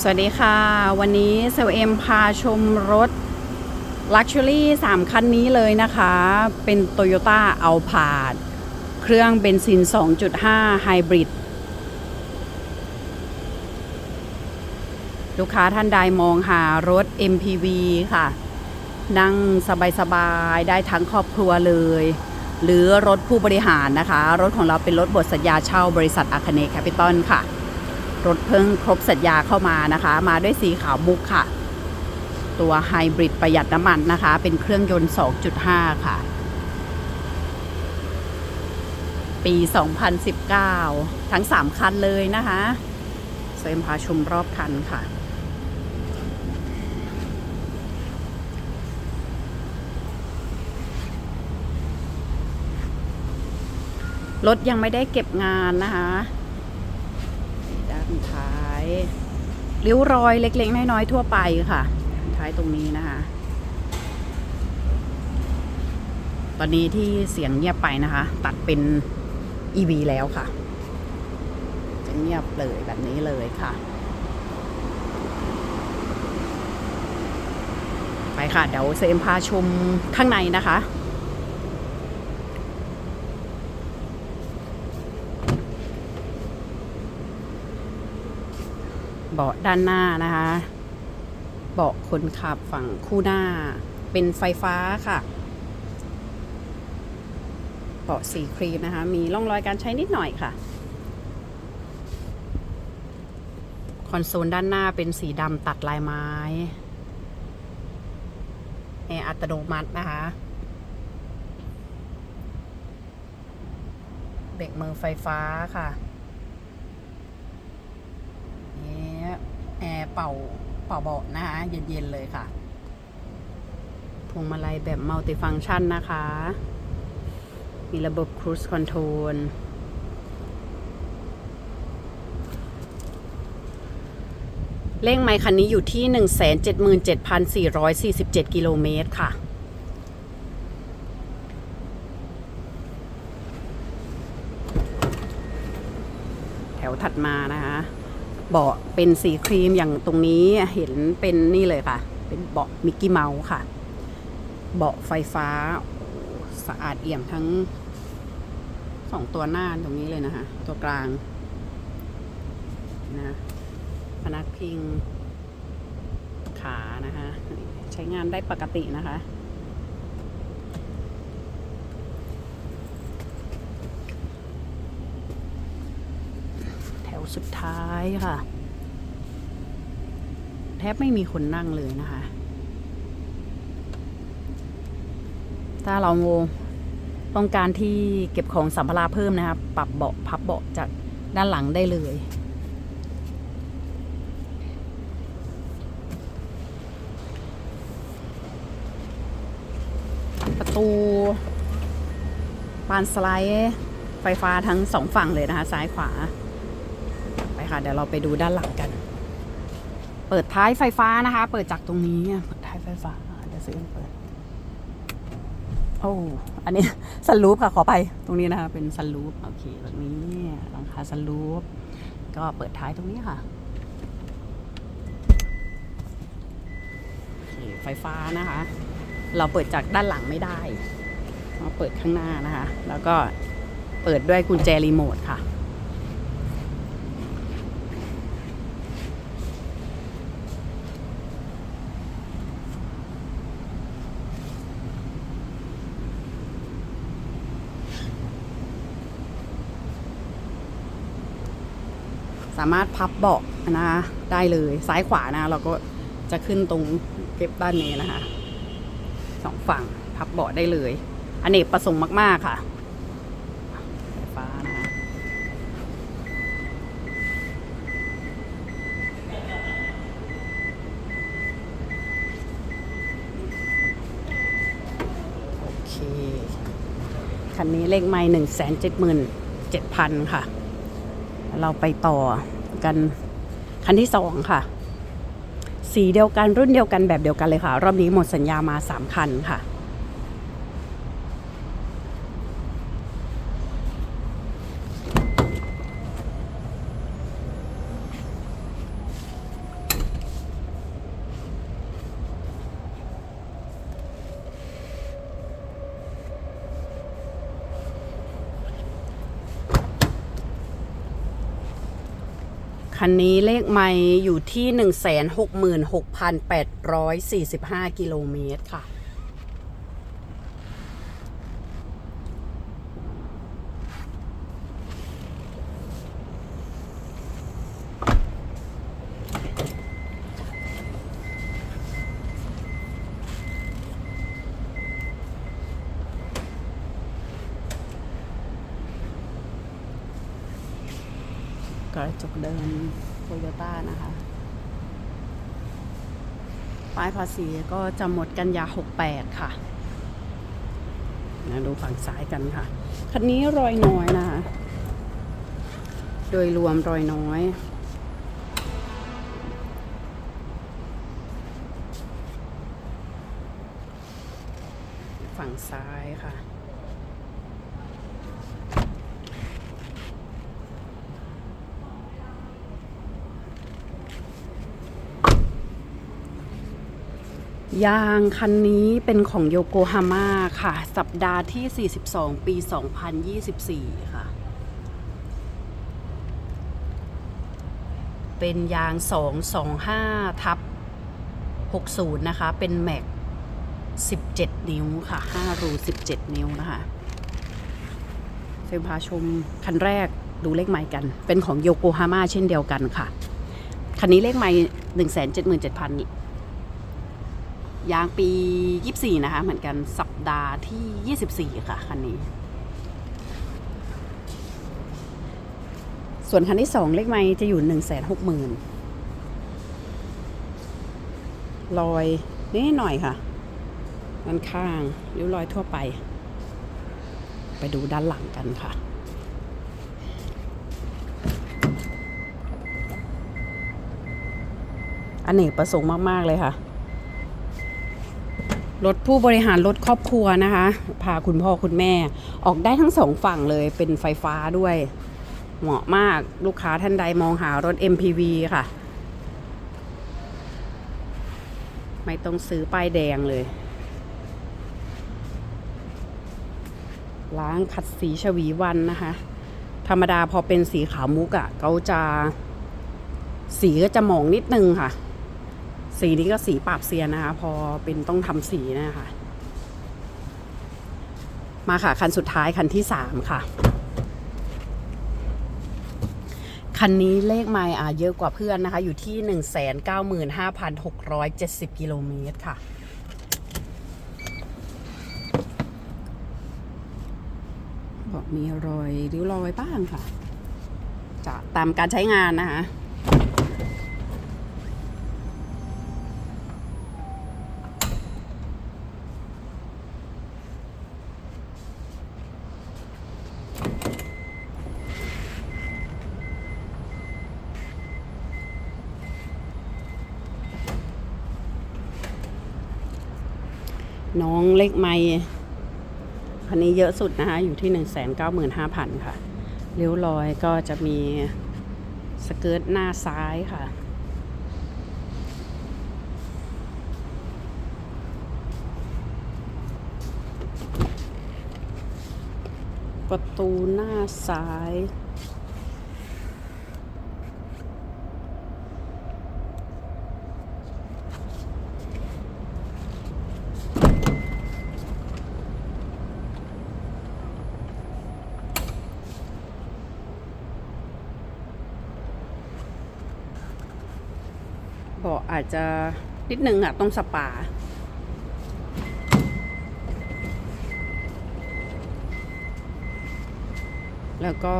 สวัสดีค่ะ วันนี้เซลเอ็มพาชมรถ Luxury 3 คันนี้เลยนะคะ เป็น Toyota a l p a r d เครื่องเบนซิน 2.5 ไฮบริดลูกค้าท่านใดมองหารถ MPV ค่ะ นั่งสบายๆ ได้ทั้งครอบครัวเลย หรือรถผู้บริหารนะคะ รถของเราเป็นรถบทสัญญาเช่าบริษัทอาคเนแคปิตอลค่ะ รถเพิ่งครบสัญญาเข้ามานะคะ มาด้วยสีขาวมุกค่ะ ตัวไฮบริดประหยัดน้ำมันนะคะ เป็นเครื่องยนต์ 2.5 ค่ะ ปี 2019 ทั้ง 3 คันเลยนะคะเซมพาชมรอบคันค่ะรถยังไม่ได้เก็บงานนะคะ นท้ายริ้วรอยเล็กๆน้อยๆทั่วไปค่ะ ท้ายตรงนี้นะคะ ตอนนี้ที่เสียงเงียบไปนะคะ ตัดเป็น EV แล้วค่ะ จะเงียบเลยแบบนี้เลยค่ะ ไปค่ะ เดี๋ยวเซมพาชมข้างในนะคะ เบาะด้านหน้านะคะ เบาะคนขับฝั่งคู่หน้า เป็นไฟฟ้าค่ะ เบาะสีครีมนะคะ มีร่องรอยการใช้นิดหน่อยค่ะ คอนโซลด้านหน้าเป็นสีดำตัดลายไม้แอร์อัตโนมัตินะคะเบรกมือไฟฟ้าค่ะ นี่ แอร์เป่าเป่าเบาะนะคะเย็นๆเลยค่ะพวงมาลัยแบบมัลติฟัง c t ชันนะคะ มีระบบ Cruise Control เร่งไมค์คันนี้อยู่ที่ 177,447 กิโลเมตรค่ะ แถวถัดมานะ เบาะเป็นสีครีมอย่างตรงนี้เห็นเป็นนี่เลยค่ะ เป็นเบาะมิกกี้เมาส์ค่ะ เบาะไฟฟ้าสะอาดเอี่ยมทั้งสองตัวหน้าตรงนี้เลยนะคะ ตัวกลางนะพนักพิงขานะคะ ใช้งานได้ปกตินะคะ แถว สุดท้ายค่ะ แทบไม่มีคนนั่งเลยนะคะ ถ้าเราต้องการที่เก็บของสัมภาระเพิ่มนะครับ ปรับเบาะพับเบาะจากด้านหลังได้เลย ประตูบานสไลด์ไฟฟ้าทั้งสองฝั่งเลยนะคะ ซ้ายขวา ค่ะ เดี๋ยวเราไปดูด้านหลังกัน เปิดท้ายไฟฟ้านะคะ เปิดจากตรงนี้เปิดท้ายไฟฟ้าเดี๋ยวซื้อเปิดโอ้อันนี้ซันรูปค่ะขอไปตรงนี้นะคะ เป็นซันรูปโอเคตรงนี้หลังคาซันรูปก็เปิดท้ายตรงนี้ค่ะโอเคไฟฟ้านะคะ เราเปิดจากด้านหลังไม่ได้เราเปิดข้างหน้านะคะ แล้วก็เปิดด้วยกุญแจรีโมทค่ะ สามารถพับเบาะนะคะได้เลยซ้ายขวานะเราก็จะขึ้นตรงเก็บด้านนี้นะคะสองฝั่งพับเบาะได้เลยอนเนกประสงค์มาก ๆ ค่ะไฟฟ้านะคะโอเค คันนี้เลขไม่หนึ่งแสนเจ็ดหมื่นเจ็ดพันค่ะ เราไปต่อ กันคันที่สองค่ะ สีเดียวกันรุ่นเดียวกันแบบเดียวกันเลยค่ะ รอบนี้หมดสัญญามาสามคันค่ะ คันนี้เลขไม่อยู่ที่ 166,845 กิโลเมตรค่ะ ระจกเดินโตโยต้านะคะ ป้ายภาษีก็จะหมดกันยา 68 ค่ะนะดูฝั่งซ้ายกันค่ะ คันนี้รอยน้อยนะคะ โดยรวมรอยน้อยฝั่งซ้ายค่ะ ยางคันนี้เป็นของโยโกฮาม่าค่ะ สัปดาห์ที่ 42 ปี 2024 ค่ะ เป็นยาง 225 ทับ 60 นะคะ เป็นแม็ก 17 นิ้วค่ะ 5 รู 17 นิ้วนะคะเซมพาชมคันแรกดูเลขไม้กัน เป็นของโยโกฮาม่าเช่นเดียวกันค่ะ คันนี้เลขไม้177,000 ยางปี 24 นะคะ เหมือนกันสัปดาห์ที่ 24 ค่ะ คันนี้ ส่วนคันที่ 2 เลขไม้จะอยู่ 160,000 รอยนิดหน่อยค่ะด้านข้างริ้วรอยทั่วไป ไปดูด้านหลังกันค่ะอันเนกประสงค์มาก ๆ เลยค่ะ รถผู้บริหารรถครอบครัวนะคะ พาคุณพ่อคุณแม่ออกได้ทั้งสองฝั่งเลยเป็นไฟฟ้าด้วย เหมาะมากลูกค้าท่านใดมองหารถ MPV ค่ะ ไม่ต้องซื้อป้ายแดงเลย ล้างขัดสีชวีวันนะคะ ธรรมดาพอเป็นสีขาวมุกอะ่ะเขาจะสีก็จะหมองนิดนึงค่ะ สีนี้ก็สีปราบเซียนนะคะ พอเป็นต้องทำสีนะคะ มาค่ะ คันสุดท้ายคันที่สามค่ะ คันนี้เลขไมล์อะเยอะกว่าเพื่อนนะคะ อยู่ที่195,670กิโลเมตรค่ะบอกมีรอยริ้วรอยบ้างค่ะ จะตามการใช้งานนะคะ น้องเล็กไม่คันนี้เยอะสุดนะคะ อยู่ที่ 195,000 ค่ะ เลี้ยวลอยก็จะมีสเกิร์ตหน้าซ้ายค่ะ ประตูหน้าซ้าย อาจจะนิดนึงอะต้องสปา แล้วก็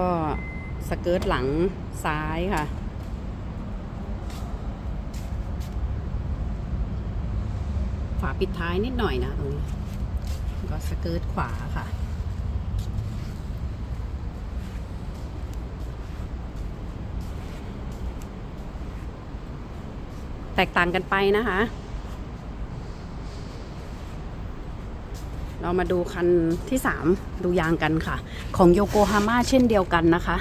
สเกิร์ตหลังซ้ายค่ะ ฝาปิดท้ายนิดหน่อยนะตรงนี้ ก็สเกิร์ตขวาค่ะ แตกต่างกันไปนะคะ เรามาดูคันที่ 3 ดูยางกันค่ะ ของโยโกฮาม่าเช่นเดียวกันนะคะ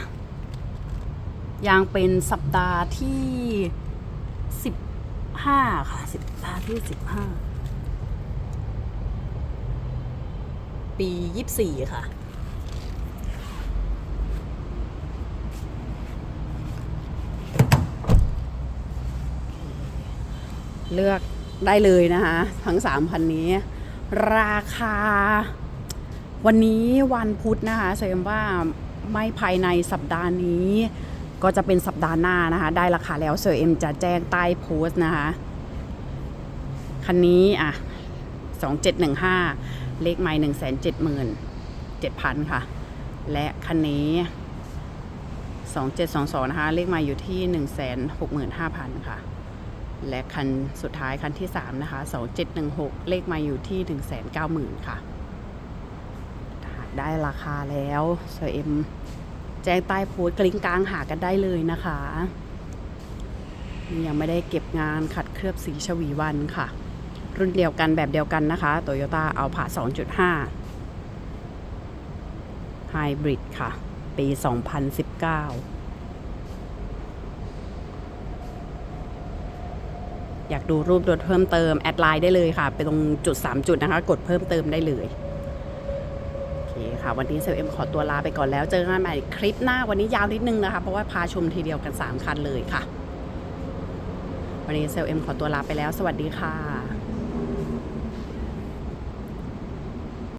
ยางเป็นสัปดาห์ที่ 15 ค่ะ สัปดาห์ที่ 15 ปี 24 ค่ะ เลือกได้เลยนะคะ ทั้งสามพันนี้ ราคา วันนี้วันพุธนะคะแสดงว่าไม่ภายในสัปดาห์นี้ ก็จะเป็นสัปดาห์หน้านะคะ ได้ราคาแล้วเซอร์เอ็มจะแจ้งใต้โพสต์นะคะ คันนี้อะสองเจ็ดหนึ่งห้าเลขไม่หนึ่งแสนเจ็ดหมื่นเจ็ดพันค่ะ และคันนี้สองเจ็ดสองสองนะคะ เลขไม่อยู่ที่หนึ่งแสนหกหมื่นห้าพันค่ะ และคันสุดท้ายคันที่สามนะคะสองเจ็ดหนึ่งหกเลขม่อยู่ที่หนึ่งแสนเก้าหมื่นค่ะ ได้ราคาแล้วเซอเอ็มแจ้งใต้โพสต์กลิ้งกลางหากันได้เลยนะคะ ยังไม่ได้เก็บงานขัดเคลือบสีชวีวันค่ะ รุ่นเดียวกันแบบเดียวกันนะคะโตโยต้าเอาผ่า2.5ไฮบริดค่ะ ปี 2019 อยากดูรูปรถเพิ่มเติมแอดไลน์ได้เลยค่ะ ไปตรงจุด 3 จุดนะคะ กดเพิ่มเติมได้เลยโอเคค่ะ วันนี้เซลเอ็มขอตัวลาไปก่อนแล้ว เจอกันใหม่คลิปหน้าวันนี้ยาวนิดนึงนะคะ เพราะว่าพาชมทีเดียวกัน 3 คันเลยค่ะ วันนี้เซลเอ็มขอตัวลาไปแล้ว สวัสดีค่ะ